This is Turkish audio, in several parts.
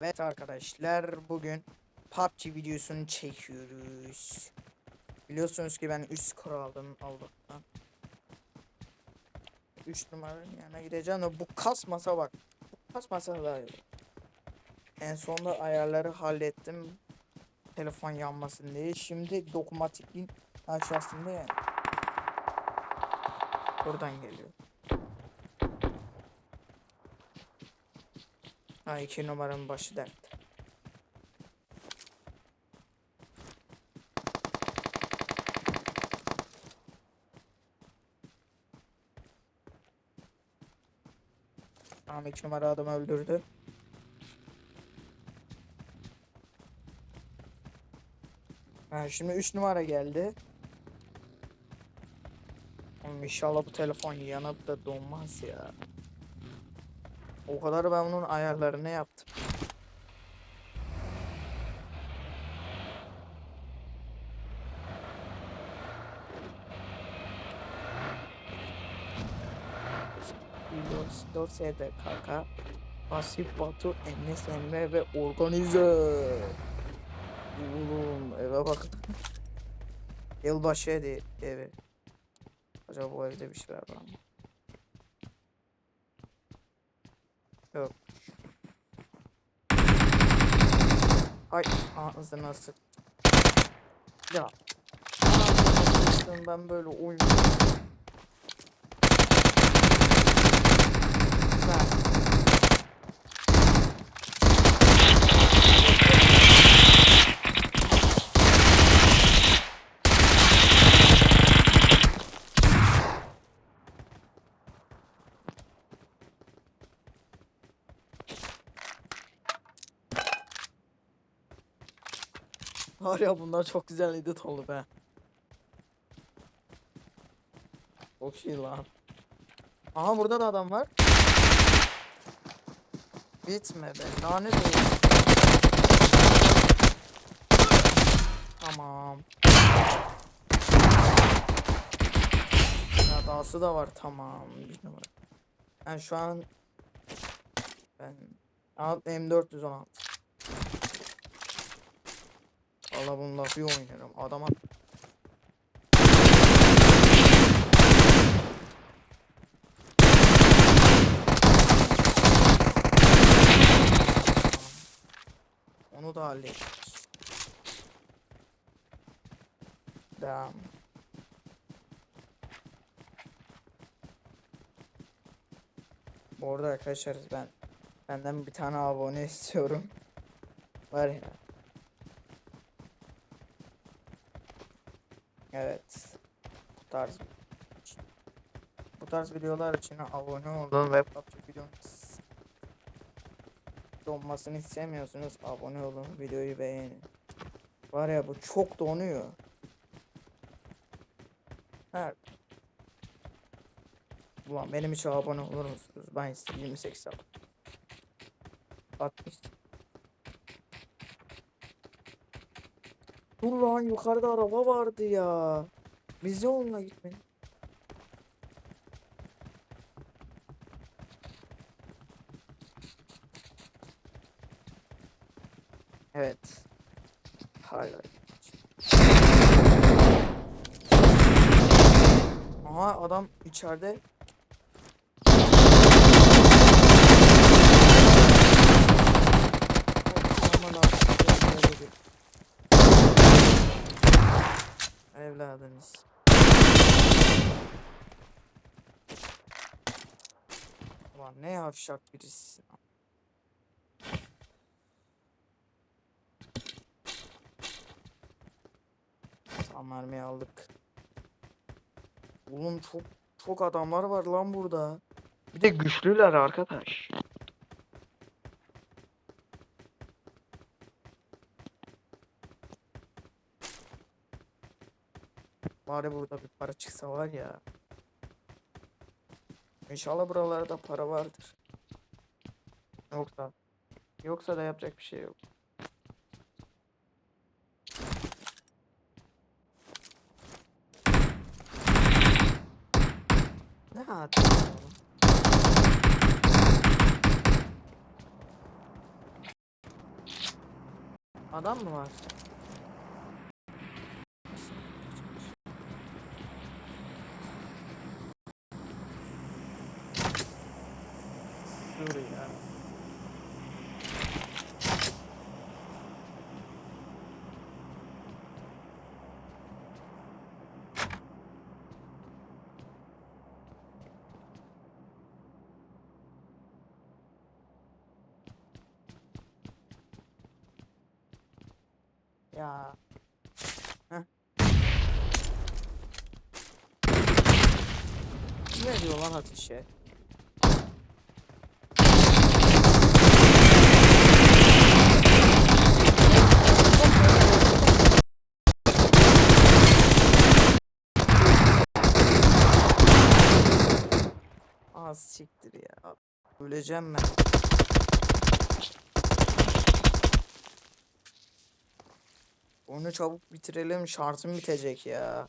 Evet arkadaşlar bugün PUBG videosunu çekiyoruz. Biliyorsunuz ki ben üst skor aldım Allah'tan. 3 numaranın yanına gideceğim de bu kasmasa bak. Bu kasmasa daha iyi. En sonunda ayarları hallettim. Telefon yanmasın diye. Şimdi dokunmatikliğin aşağısında yani. Buradan geliyor. Ha iki numaranın başı dert. Tamam iki numara adamı öldürdü. Ha şimdi 3 numara geldi. Oğlum inşallah bu telefon yanıp da donmaz ya. O kadar ben bunun ayarlarını yaptım. 4 SDKK Pasif Batu Enes Emre ve Organize Oğlum eve bak Yılbaşı hedi evi Acaba bu evde bir şeyler var mı? Yok. Ay ağzına sık. Ya. Ağzına ben böyle oyun Ben Var ya bunlar çok güzel edit oldu be. Çok iyi lan. Aha burada da adam var. Bitme be. Lanet olsun. Tamam. Ya dahası da var tamam. Bir numara. Ben şu an ben Al M416. Valla bununla bir oynarım. Adama Onu da hallederiz. Devam. Bu arada arkadaşlar ben benden bir tane abone istiyorum. Var ya. Evet. Bu tarz bu tarz videolar için abone olun ve PUBG videonun donmasını istemiyorsunuz abone olun videoyu beğenin. Var ya bu çok donuyor. Her Ulan benim için abone olur musunuz? Ben size 28 abone. Dur lan yukarıda araba vardı ya. Biz de onunla gitmedik. Evet. Hala. Aha adam içeride. Ulan ne yavşak birisi. Tam mermiyi aldık. Oğlum çok çok adamlar var lan burada. Bir de güçlüler arkadaş. Bari burada bir para çıksa var ya. İnşallah buralarda para vardır. Yoksa yoksa da yapacak bir şey yok. Ne yapayım? Adam mı var? Dur ya. Ya. Heh. Ne diyor lan ateşe? Az siktir ya. Öleceğim ben. Onu çabuk bitirelim. Şarjım bitecek ya.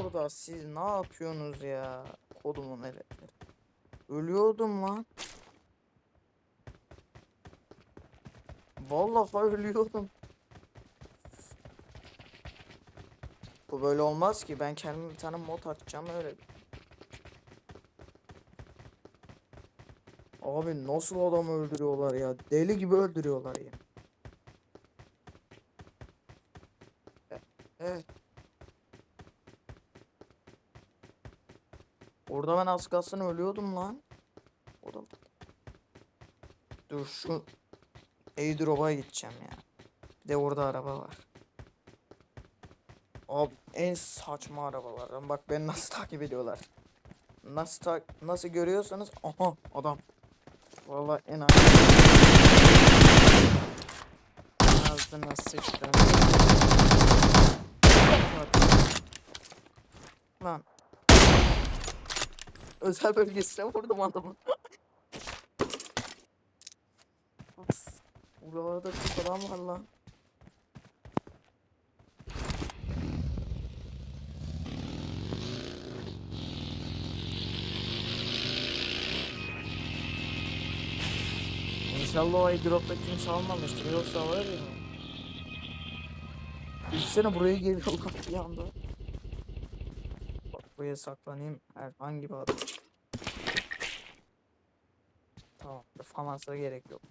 Orada siz ne yapıyorsunuz ya? Kodumun eletleri. Ölüyordum lan. Vallahi ölüyordum. Bu böyle olmaz ki. Ben kendime bir tane mod açacağım öyle. Abi nasıl adam öldürüyorlar ya? Deli gibi öldürüyorlar ya. E- Evet. Orada ben az kalsın ölüyordum lan. O da... Dur şu airdrop'a gideceğim ya. Bir de orada araba var. Abi en saçma arabalardan. Bak beni nasıl takip ediyorlar. Nasıl ta nasıl görüyorsanız aha adam. Vallahi en az. Ağzına sıçtım. Lan. Özel bölgesine vurdum adamı. Buralarda çok adam var lan. İnşallah o airdrop'ta kimse almamıştır yoksa var ya. Düşünsene buraya geliyorlar bir anda. Bak buraya saklanayım herhangi bir adam. Tamam famansa gerek yok.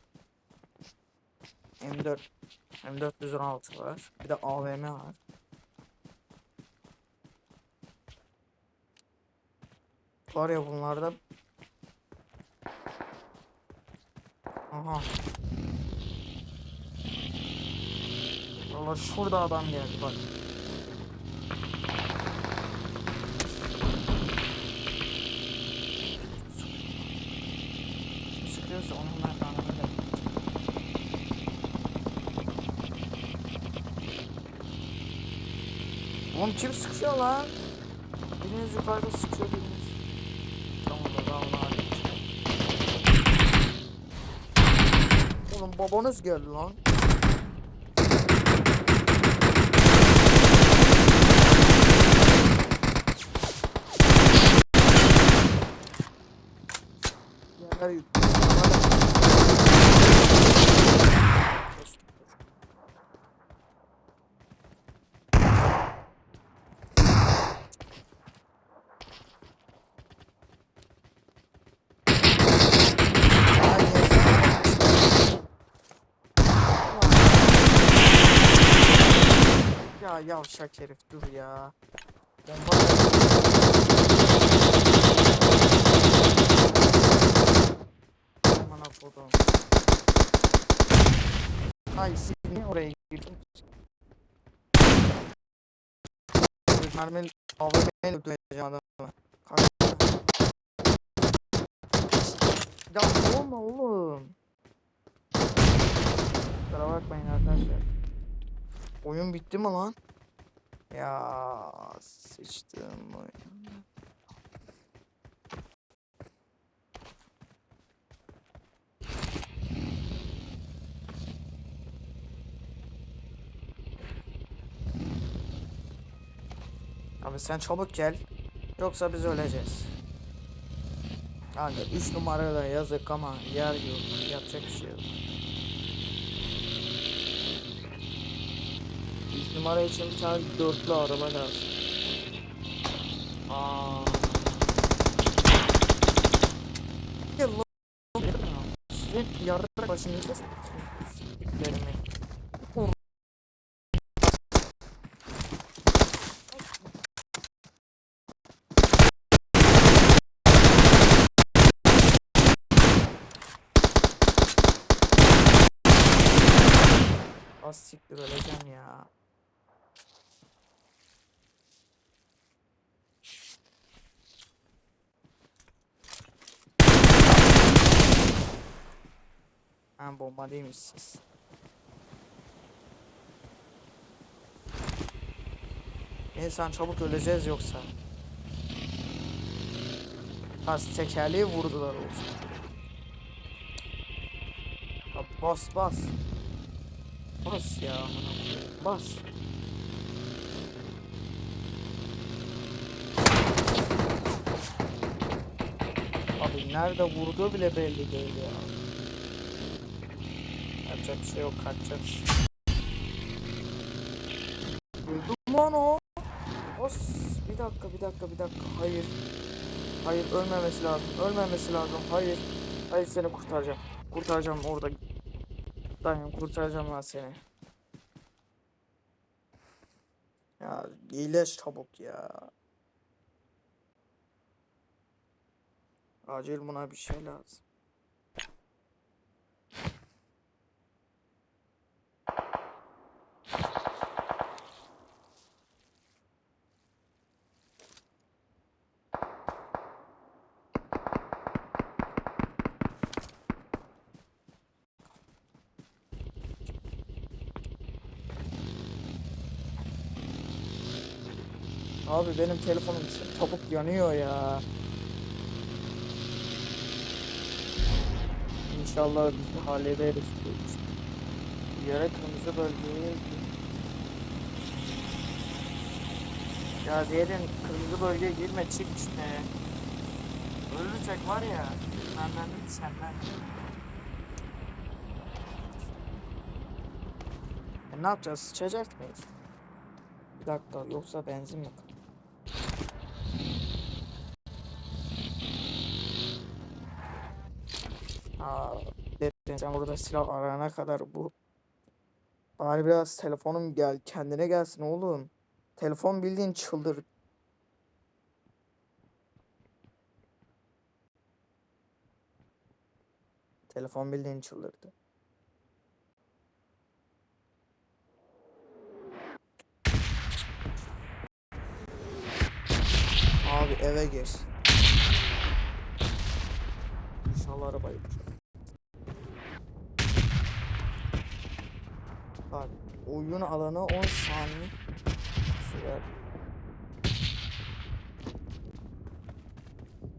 M4 M416 var. Bir de AVM var. Var ya bunlarda Aha. Valla şurada adam geldi bak. Sıkıyorsa onun ben anlamı Oğlum kim sıkıyor lan? Biriniz yukarıda sıkıyor biriniz. Babanız geldi lan. Yerler yük. Ay, yeter. Ya yavşak herif dur ya. Bomba Aman kodum. Ay seni oraya girdim. Mermeli AVM'yle öldüreceğim adamı. Kalk. Ya olma oğlum. Kusura bakmayın arkadaşlar. Oyun bitti mi lan? Ya sıçtım oyun. Abi sen çabuk gel. Yoksa biz öleceğiz. Kanka 3 numarada yazık ama yer yok. Yapacak bir şey yok. Numara için bir tane dörtlü araba lazım. Aa. Sizin yarrak başınızda siktiklerimi. Az siktir öleceğim ya. Ha bomba değilmişsiniz. İnsan çabuk öleceğiz yoksa. Az tekerleği vurdular olsun. Ya bas bas. Bas ya. Bas. Abi nerede vurduğu bile belli değil ya. Yapacak bir şey yok kaçacağız. Öldü mü lan o? Os. Bir dakika bir dakika bir dakika. Hayır. Hayır ölmemesi lazım. Ölmemesi lazım. Hayır. Hayır seni kurtaracağım. Kurtaracağım orada. Dayan kurtaracağım lan seni. Ya iyileş çabuk ya. Acil buna bir şey lazım. Abi benim telefonum çabuk yanıyor ya. İnşallah biz hallederiz. Yere kırmızı bölgeye Ya diyelim kırmızı bölgeye girme çık işte. Ölürsek var ya benden değil senden. E ne yapacağız? Sıçacak mıyız? Bir dakika yoksa benzin yok. Aa, dedim burada silah arayana kadar bu Bari biraz telefonum gel kendine gelsin oğlum. Telefon bildiğin çıldır. Telefon bildiğin çıldırdı. Abi eve gir. İnşallah arabayı bulacak. Bak oyun alanı 10 saniye sürer.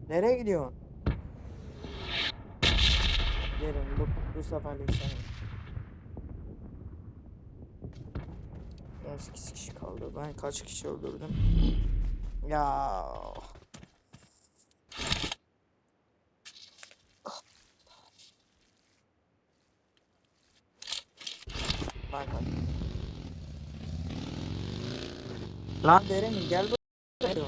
Nereye gidiyorsun? Gelin bu, bu seferlik senin. 18 kişi kaldı. Ben kaç kişi öldürdüm? Ya. Bak bak. Lan derin gel buraya.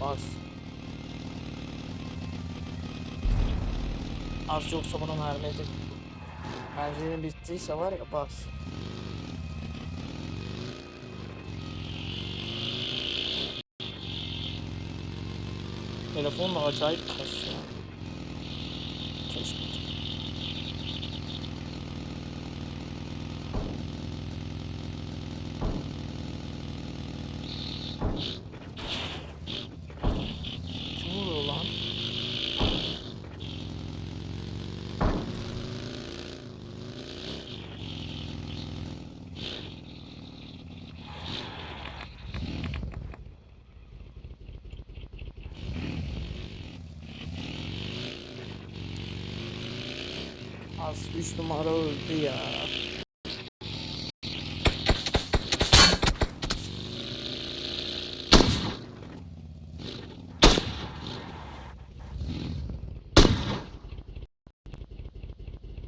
Bas. Az yoksa bunu mermide. Merminin bittiyse var ya bas. Telefonla acayip kasıyor. conversation. Az 3 numara öldü ya.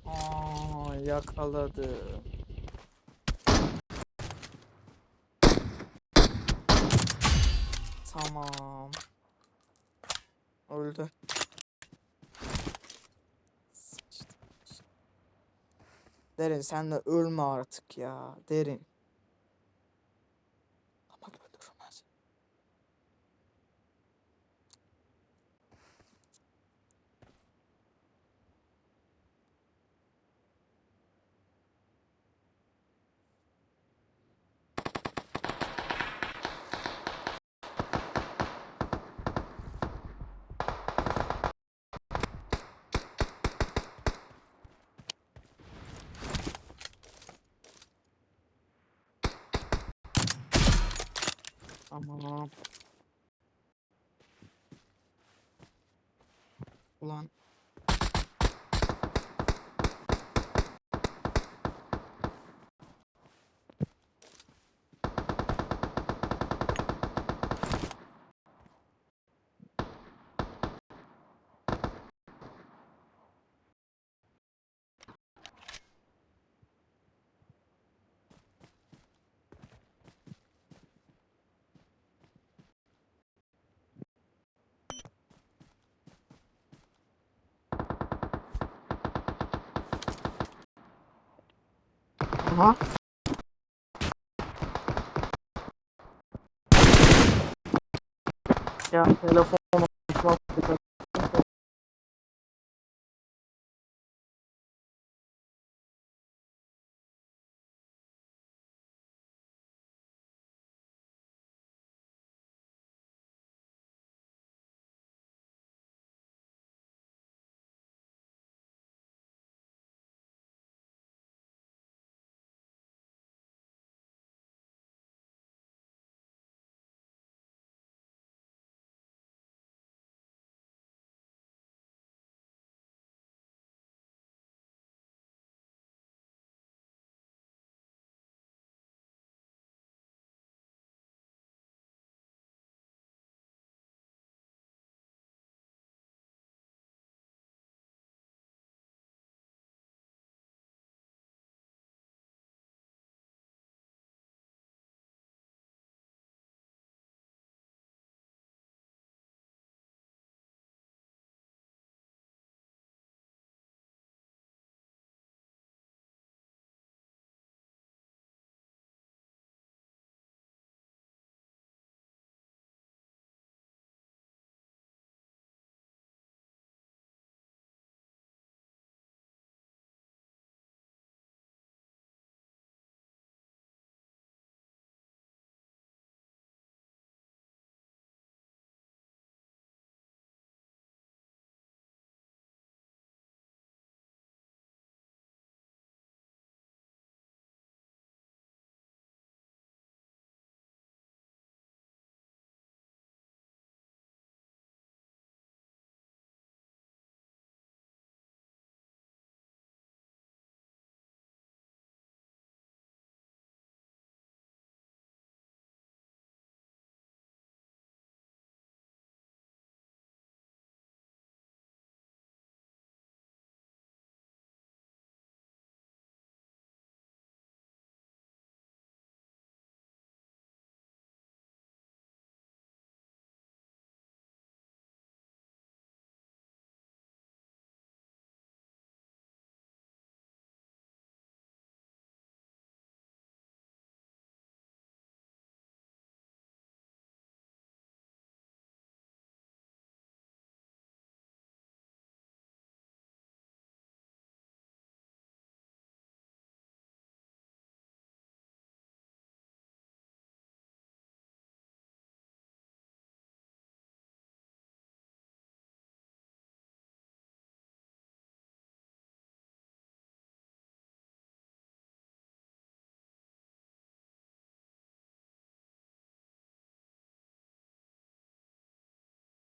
Aa, yakaladı. Derin sen de ölme artık ya. Derin. Tamam. Ulan. かじゃあ、ヘッド。